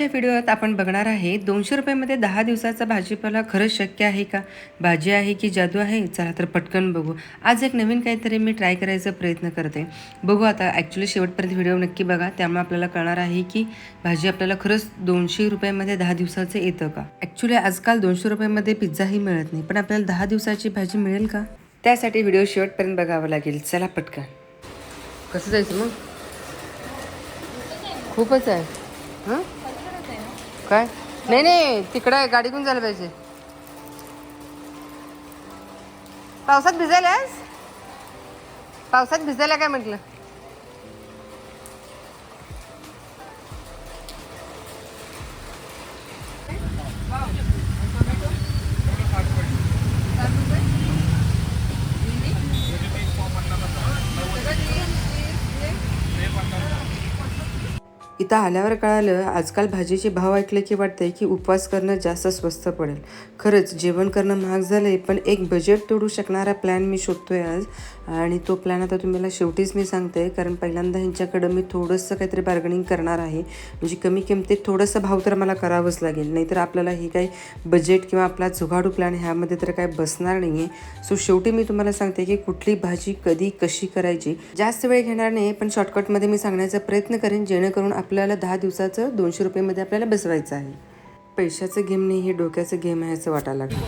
आजच्या व्हिडिओत आपण बघणार आहे दोनशे रुपयामध्ये दहा दिवसाचा भाजीपाला खरंच शक्य आहे का? भाजी आहे की जादू आहे? चला तर पटकन बघू. आज एक नवीन काहीतरी मी ट्राय करायचा प्रयत्न करते. बघू आता ॲक्च्युली शेवटपर्यंत व्हिडिओ नक्की बघा. त्यामुळे आपल्याला कळणार आहे की भाजी आपल्याला खरंच दोनशे रुपयामध्ये दहा दिवसाचं येतं का? ॲक्च्युली आजकाल दोनशे रुपयामध्ये पिझ्झाही मिळत नाही. पण आपल्याला दहा दिवसाची भाजी मिळेल का? त्यासाठी व्हिडिओ शेवटपर्यंत बघावा लागेल. चला पटकन. कसं जायचं मग? खूपच आहे. हां? काय? नाही नाही तिकडं आहे गाडी घेऊन जायला पाहिजे. पावसात भिजायलास पावसात भिजायला काय म्हटलं? इथं आल्यावर कळालं आजकाल भाजीचे भाव ऐकले की वाटते की उपवास करणं जास्त स्वस्त पडेल. खरंच जेवण करणं महाग झालं आहे पण एक बजेट तोडू शकणारा प्लॅन मी शोधतोय आज. आणि तो प्लॅन आता तुम्हाला शेवटीच मी सांगते कारण पहिल्यांदा ह्यांच्याकडं मी थोडंसं काहीतरी बार्गनिंग करणार आहे. म्हणजे कमी किमतीत थोडंसं भाव तर मला करावंच लागेल. नाहीतर आपल्याला हे काही बजेट किंवा आपला जुगाडू प्लॅन ह्यामध्ये तर काय बसणार नाही आहे सो शेवटी मी तुम्हाला सांगते की कुठली भाजी कधी कशी करायची? जास्त वेळ घेणार नाही पण शॉर्टकटमध्ये मी सांगण्याचा प्रयत्न करेन जेणेकरून आपल्याला दहा दिवसाचं दोनशे रुपयेमध्ये आपल्याला बसवायचं आहे. पैशाचं गेम नाही हे डोक्याचं गेम आहे असं वाटायला लागलं.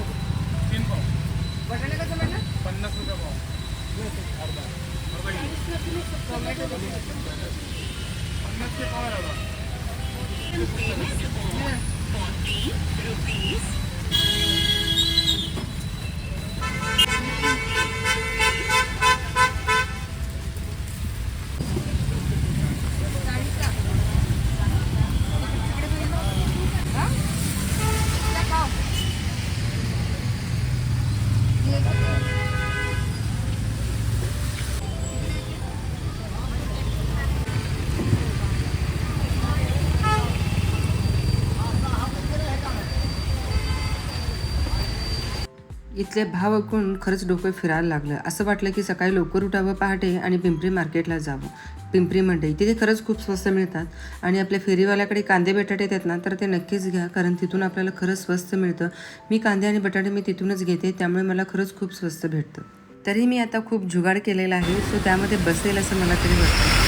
इथले भाव ऐकून खरंच डोकं फिरायला लागलं. असं वाटलं की सकाळी लवकर उठावं पहाटे आणि पिंपरी मार्केटला जावं. पिंपरी मंडई तिथे खरंच खूप स्वस्त मिळतात. आणि आपल्या फेरीवाल्याकडे कांदे बटाटे येतात ना तर ते नक्कीच घ्या कारण तिथून आपल्याला खरंच स्वस्त मिळतं. मी कांदे आणि बटाटे मी तिथूनच घेते त्यामुळे मला खरंच खूप स्वस्त भेटतं. तरी मी आता खूप जुगाड केलेला आहे सो त्यामध्ये बसेल असं मला तरी वाटतं.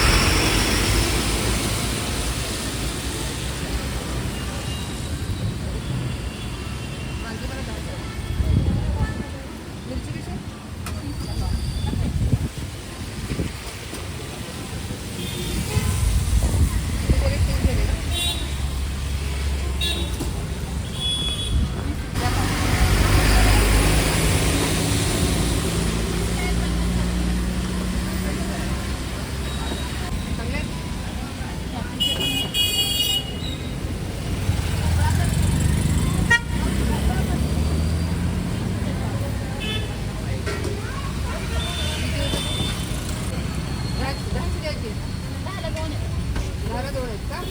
घराजवळ आहेत का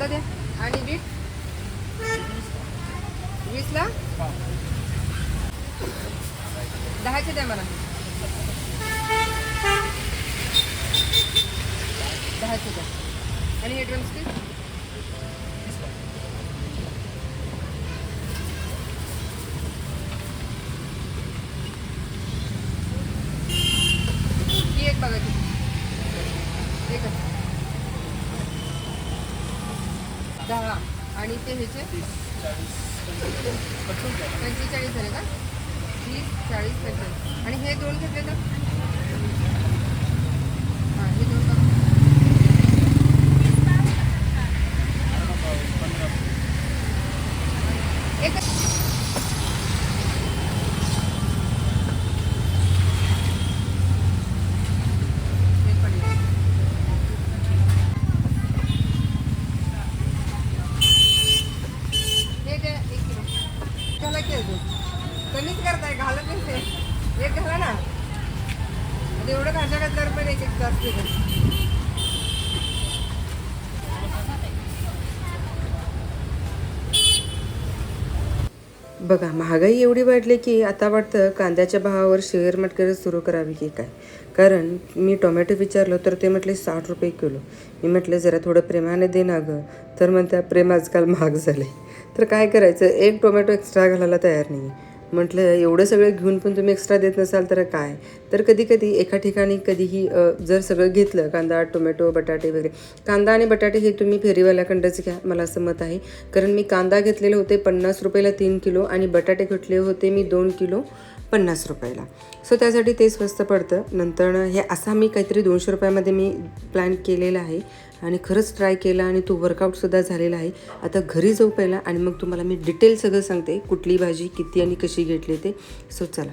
अर्धा द्या. आणि बीट वीसला? दहाचे द्या मला. दहाचे द्या. आणि हे ड्रमस्टिक ही एक बघा ती एकच दहा आणि ते ह्याचे पंचेचाळीस झाले का? तीस चाळीस पंचेचाळीस. आणि हे दोन घेतले तर? हां हे दोन. आता एवढं भाज्या घातल्यावर पण एक एक जास्त बघा महागाई एवढी वाढली की आता वाटतं कांद्याच्या भावावर शेअर मार्केट सुरू करावी की काय? कारण मी टोमॅटो विचारलो तर ते म्हटले साठ रुपये किलो. मी म्हटलं जरा थोडं प्रेमाने दे ना गं. तर म्हणत्या प्रेम आजकाल महाग झाले तर काय करायचं? एक टोमॅटो एक्स्ट्रा घालायला तयार नाही म्हटलं एवढं सगळं घेऊन पण तुम्ही एक्स्ट्रा देत नसाल तर काय? तर कधी कधी एका ठिकाणी कधीही जर सगळं घेतलं कांदा टोमॅटो बटाटे वगैरे कांदा आणि बटाटे हे तुम्ही फेरीवाल्याकडंच घ्या मला असं मत आहे. कारण मी कांदा घेतलेले होते पन्नास रुपयाला तीन किलो आणि बटाटे घेतले होते मी दोन किलो पन्नास रुपयाला. सो त्यासाठी ते स्वस्त पडतं. नंतर हे असा मी काहीतरी दोनशे रुपयामध्ये मी प्लॅन केलेला आहे. आणि खरंच ट्राय केला आणि तो वर्कआउटसुद्धा झालेला आहे. आता घरी जाऊ पहिला आणि मग तुम्हाला मी डिटेल सगळं सांगते कुठली भाजी किती आणि कशी घेतली ते. सो चला.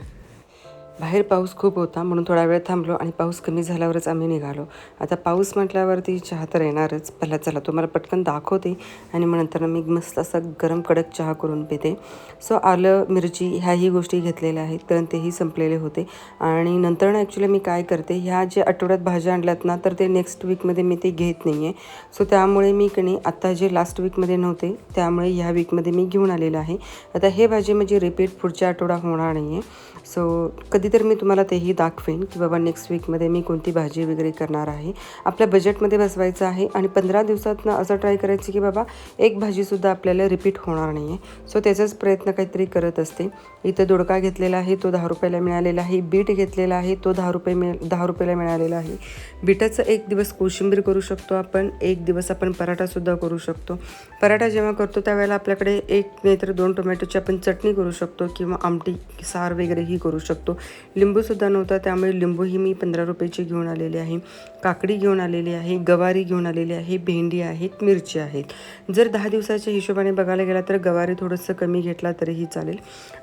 बाहेर पाऊस खूप होता म्हणून थोडा वेळ थांबलो आणि पाऊस कमी झाल्यावरच आम्ही निघालो. आता पाऊस म्हटल्यावरती चहा तर येणारच. पहिला चला तुम्हाला पटकन दाखवते आणि मग नंतर मी मस्त असा गरम कडक चहा करून पिते. सो आलं मिरची ह्याही गोष्टी घेतलेल्या आहेत कारण तेही संपलेले होते. आणि नंतर ना ॲक्च्युली मी काय करते ह्या जे आठवड्यात भाज्या आणल्यात ना तर ते नेक्स्ट वीकमध्ये मी ते घेत नाही आहे सो त्यामुळे मी कणी आत्ता जे लास्ट वीकमध्ये नव्हते त्यामुळे ह्या वीकमध्ये मी घेऊन आलेलं आहे. आता हे भाजी म्हणजे रिपीट पुढच्या आठवडा होणार नाही आहे सो कधीतरी मी तुम्हाला तेही दाखवेन की बाबा नेक्स्ट वीकमध्ये मी कोणती भाजी वगैरे करणार आहे. आपल्या बजेटमध्ये बसवायचं आहे आणि पंधरा दिवसातनं असं ट्राय करायचं की बाबा एक भाजीसुद्धा आपल्याला रिपीट होणार नाही आहे सो त्याचाच प्रयत्न काहीतरी करत असते. इथं दोडका घेतलेला आहे तो दहा रुपयाला मिळालेला आहे. बीट घेतलेला आहे तो दहा रुपये मिळ दहा रुपयाला मिळालेला आहे. बीटाचं एक दिवस कोशिंबीर करू शकतो आपण एक दिवस आपण पराठासुद्धा करू शकतो. पराठा जेव्हा करतो त्यावेळेला आपल्याकडे एक नाहीतर दोन टोमॅटोची आपण चटणी करू शकतो किंवा आमटी सार काहीही करू शकतो. लिंबूसुद्धा नव्हता त्यामुळे लिंबूही मी पंधरा रुपयाची घेऊन आलेली आहे. काकडी घेऊन आलेली आहे गवारी घेऊन आलेली आहे भेंडी आहेत मिरची आहेत. जर दहा दिवसाच्या हिशोबाने बघायला गेला तर गवारी थोडंसं कमी घेतला तरीही चालेल.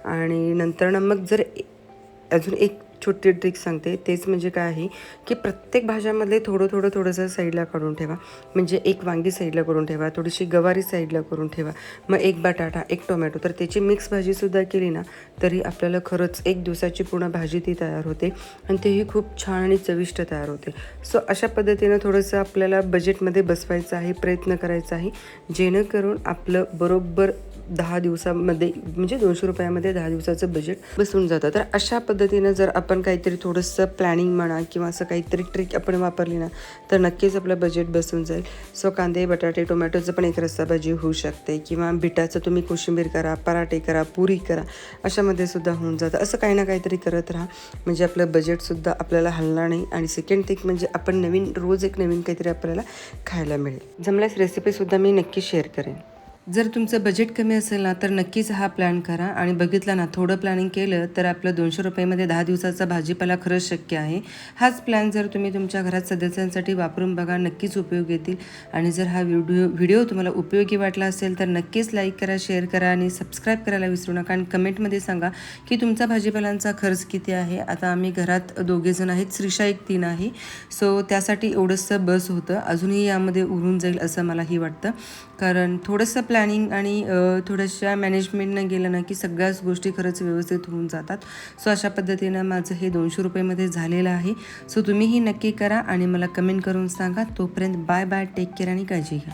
आणि नंतर ना मग जर अजून एक छोटी ट्रिक सांगते. तेच म्हणजे काय आहे की प्रत्येक भाज्यामध्ये थोडं थोडं थोडंसं साईडला काढून ठेवा. म्हणजे एक वांगी साईडला करून ठेवा थोडीशी गवारी साईडला करून ठेवा. मग एक बटाटा एक टोमॅटो. तर त्याची मिक्स भाजीसुद्धा केली ना तरी आपल्याला खरंच एक दिवसाची पूर्ण भाजी ती तयार होते आणि तेही खूप छान आणि चविष्ट तयार होते. सो अशा पद्धतीनं थोडंसं आपल्याला बजेटमध्ये बसवायचं आहे प्रयत्न करायचा आहे. जेणेकरून आपलं बरोबर दहा दिवसामध्ये म्हणजे दोनशे रुपयामध्ये दहा दिवसाचं बजेट बसून जातं. तर अशा पद्धतीनं जर आपण काहीतरी थोडंसं प्लॅनिंग म्हणा किंवा असं काहीतरी ट्रिक आपण वापरली ना तर नक्कीच आपलं बजेट बसून जाईल. सो कांदे बटाटे टोमॅटोचं पण एक रस्सा भाजी होऊ शकते किंवा बिटाचं तुम्ही कोशिंबीर करा पराठे करा पुरी करा अशामध्ये सुद्धा होऊन जातं. असं काही ना काहीतरी करत राहा. म्हणजे आपलं बजेटसुद्धा आपल्याला हलणार नाही आणि सेकंड थिंग म्हणजे आपण नवीन रोज एक नवीन काहीतरी आपल्याला खायला मिळेल. जमल्यास रेसिपीसुद्धा मी नक्की शेअर करेन. जर तुमचं बजेट कमी असेल ना तर नक्कीच हा प्लॅन करा. आणि बघितला ना थोडं प्लॅनिंग केलं तर आपलं दोनशे रुपयामध्ये दहा दिवसाचा भाजीपाला खरंच शक्य आहे. हाच प्लॅन जर तुम्ही तुमच्या घरात सदस्यांसाठी वापरून बघा नक्कीच उपयोग येतील. आणि जर हा व्हिडिओ व्हिडिओ तुम्हाला उपयोगी वाटला असेल तर नक्कीच लाईक करा शेअर करा आणि सबस्क्राईब करायला विसरू नका. आणि कमेंटमध्ये सांगा की तुमचा भाजीपालांचा खर्च किती आहे? आता आम्ही घरात दोघेजण आहेत श्रीषा एक तीन आहे. सो त्यासाठी एवढंसं बस होतं. अजूनही यामध्ये उरून जाईल असं मलाही वाटतं. कारण थोडंसं प्लॅनिंग आणि थोड्याशा मॅनेजमेंटनं गेलं ना की सगळ्याच गोष्टी खरंच व्यवस्थित होऊन जातात. सो अशा पद्धतीनं माझं हे दोनशे रुपयेमध्ये झालेलं आहे. सो तुम्हीही नक्की करा आणि मला कमेंट करून सांगा. तोपर्यंत बाय बाय टेक केअर आणि काळजी घ्या.